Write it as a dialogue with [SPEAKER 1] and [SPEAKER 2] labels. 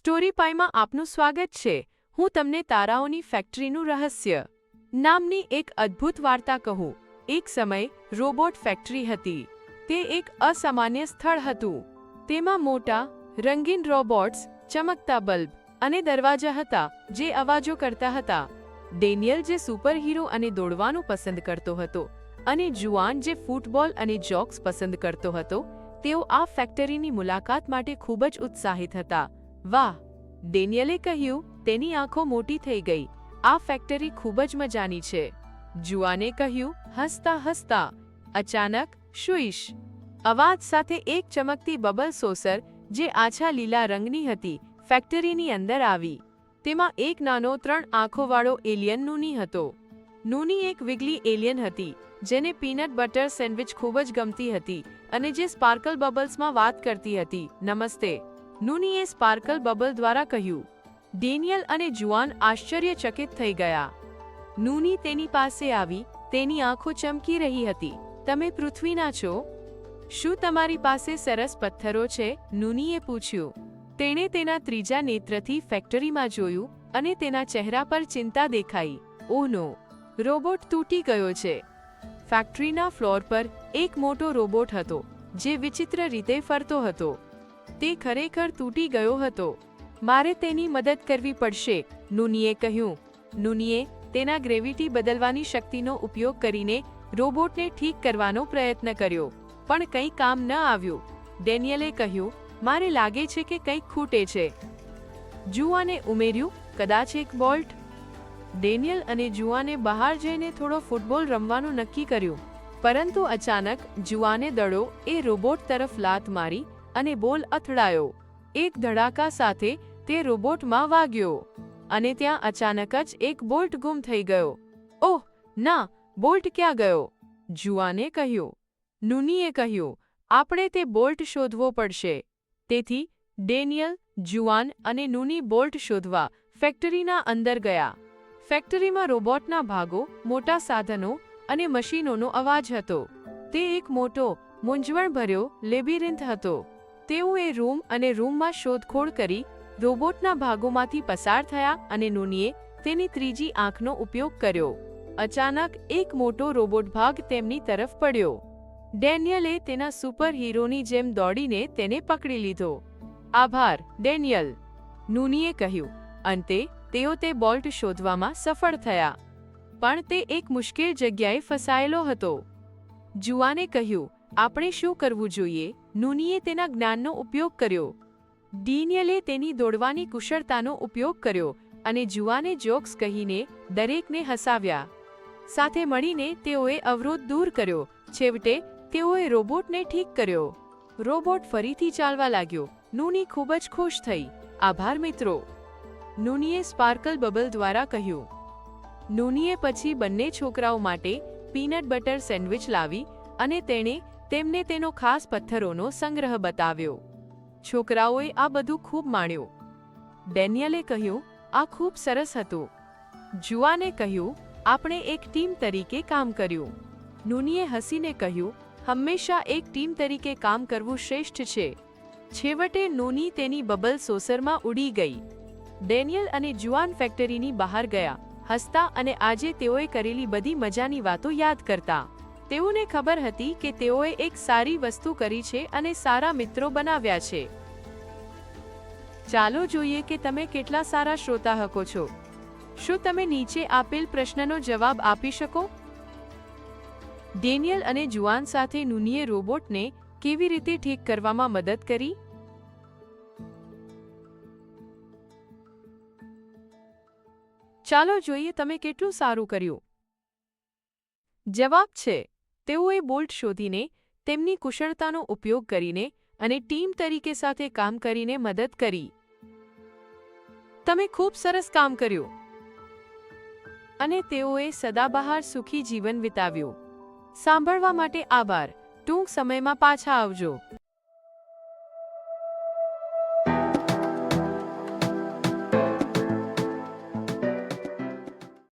[SPEAKER 1] Story પાઈમાં આપનું સ્વાગત છે. હું તમને તારાઓની ફેક્ટરીનું રહસ્ય નામની એક અદ્ભુત વાર્તા કહું. એક સમય રોબોટ ફેક્ટરી હતી. તે એક અસામાન્ય સ્થળ હતું. તેમાં મોટા, રંગીન રોબોટ્સ, ચમકતા બલ્બ અને દરવાજા હતા જે અવાજો કરતા હતા. ડેનિયલ જે સુપરહીરો અને દોડવાનું પસંદ કરતો હતો અને જુઆન જે ફૂટબોલ અને જોક્સ પસંદ કરતો હતો, તેઓ આ ફેક્ટરીની મુલાકાત માટે ખૂબ જ ઉત્સાહિત હતા. વાહ, ડેનિયલે કહ્યું, તેની આંખો મોટી થઈ ગઈ. આ ફેક્ટરી ખૂબ જ મજાની છે. જુઆને કહ્યું, હસતા હસતા. અચાનક, શુઈશ. અવાજ સાથે એક ચમકતી બબલ સોસર, જે આછા લીલા રંગની હતી, ફેક્ટરીની અંદર આવી. તેમાં એક નાનો ત્રણ આંખોવાળો એલિયન નૂની હતો. નૂની એક વિગલી એલિયન હતી, જેને પીનટ બટર સેન્ડવિચ ખૂબ જ ગમતી હતી અને જે સ્પાર્કલ બબલ્સમાં વાત કરતી હતી, નમસ્તે. નૂનીએ સ્પાર્કલ બબલ દ્વારા કહ્યું, ડેનિયલ અને જુઆન આશ્ચર્યચકિત થઈ ગયા. નૂની તેની પાસે આવી, તેની આંખો ચમકી રહી હતી. તમે પૃથ્વીના છો? શું તમારી પાસે સરસ પથ્થરો છે? નૂનીએ પૂછ્યું. તેણે તેના ત્રીજા નેત્રથી ફેક્ટરીમાં જોયું અને તેના ચહેરા પર ચિંતા દેખાઈ. ઓહ નો, રોબોટ તૂટી ગયો છે. ફેક્ટરીના ફ્લોર પર એક મોટો રોબોટ હતો, જે વિચિત્ર રીતે ફરતો હતો. તે ખરેખર તૂટી ગયો હતો. મારે તેની મદદ કરવી પડશે, નુનીએ કહ્યું. નુનીએ તેના ગ્રેવિટી બદલવાની શક્તિનો ઉપયોગ કરીને રોબોટને ઠીક કરવાનો પ્રયત્ન કર્યો, પણ કંઈ કામ ન આવ્યું. ડેનિયલે કહ્યું, મારે લાગે છે કે કંઈક ખૂટે છે. જુઆને ઉમેર્યું, કદાચ એક બોલ્ટ. ડેનિયલ અને જુઆને બહાર જઈને થોડો ફૂટબોલ રમવાનું નક્કી કર્યું, પરંતુ અચાનક જુઆને દડો એ રોબોટ તરફ લાત મારી અને બોલ અથડાયો. એક ધડાકા સાથે તે રોબોટમાં વાગ્યો અને ત્યાં અચાનક જ એક બોલ્ટ ગુમ થઈ ગયો. ઓહ, ના, બોલ્ટ ક્યાં ગયો? જુઆને કહ્યું. નુનીએ કહ્યું, આપણે તે બોલ્ટ શોધવો પડશે. તેથી ડેનિયલ, જુઆન અને નુની બોલ્ટ શોધવા ફેક્ટરીના અંદર ગયા. ફેક્ટરીમાં રોબોટના ભાગો, મોટા સાધનો અને મશીનોનો અવાજ હતો. તે એક મોટો, મૂંઝવણભર્યો લેબિરિન્થ હતો. તેઓએ રૂમ અને રૂમમાં શોધખોળ કરી રોબોટના ભાગોમાંથી પસાર થયા અને નુનીએ તેની ત્રીજી આંખનો ઉપયોગ કર્યો. અચાનક એક મોટો રોબોટ ભાગ તેમની તરફ પડ્યો. ડેનિયલે તેના સુપર હીરોની જેમ દોડીને તેને પકડી લીધો. આભાર, ડેનિયલ, નુનીએ કહ્યું. અંતે, તેઓ તે બોલ્ટ શોધવામાં સફળ થયા. પણ તે એક મુશ્કેલ જગ્યાએ ફસાયેલો હતો. જુઆને કહ્યું, આપણે શું કરવું જોઈએ? નુનીએ તેના જ્ઞાનનો ઉપયોગ કર્યો. ડીનિયલે તેની દોડવાની કુશળતાનો ઉપયોગ કર્યો અને જુઆને જોક્સ કહીને દરેકને હસાવ્યા. સાથે મળીને તેઓએ અવરોધ દૂર કર્યો. છેવટે તેઓએ રોબોટને ઠીક કર્યો. રોબોટ ફરીથી ચાલવા લાગ્યો. નૂની ખૂબ જ ખુશ થઈ. આભાર મિત્રો. નૂનીએ સ્પાર્કલ બબલ દ્વારા કહ્યું. નૂનીએ પછી બંને છોકરાઓ માટે પીનટ બટર સેન્ડવિચ લાવી અને તેણે તેમને તેનો ખાસ પથ્થરોનો સંગ્રહ બતાવ્યો. છોકરાઓએ આ બધું ખૂબ માણ્યું. ડેનિયલે કહ્યું, આ ખૂબ સરસ હતું. જુઆને કહ્યું, આપણે એક ટીમ તરીકે કામ કર્યું. નૂનીએ હસીને કહ્યું, હંમેશા એક ટીમ તરીકે કામ કરવું શ્રેષ્ઠ છે. છેવટે નૂની તેની બબલ સોસરમાં ઉડી ગઈ. ડેનિયલ અને જુઆન ફેક્ટરીની બહાર ગયા, હસતા અને આજે તેઓએ કરેલી બધી મજાની વાતો યાદ કરતા. તેઓને ખબર હતી કે તેઓએ એક સારી વસ્તુ કરી છે અને સારા મિત્રો બનાવ્યા છે. ચાલો જોઈએ કે તમે કેટલા સારા શ્રોતા હકો છો. શું તમે નીચે આપેલ પ્રશ્નનો જવાબ આપી શકો? ડેનિયલ અને જુઆન સાથે નુનીએ રોબોટને કેવી રીતે ઠીક કરવામાં મદદ કરી? ચાલો જોઈએ તમે કેટલું સારું કર્યું. જવાબ છે તેઓએ બોલ્ટ શોધીને તેમની કુશળતાનો ઉપયોગ કરીને અને ટીમ તરીકે સાથે કામ કરીને મદદ કરી. તમે ખૂબ સરસ કામ કર્યું. અને તેઓએ સદાબહાર સુખી જીવન વિતાવ્યું. સાંભળવા માટે આભાર. ટૂંક સમયમાં પાછા આવજો.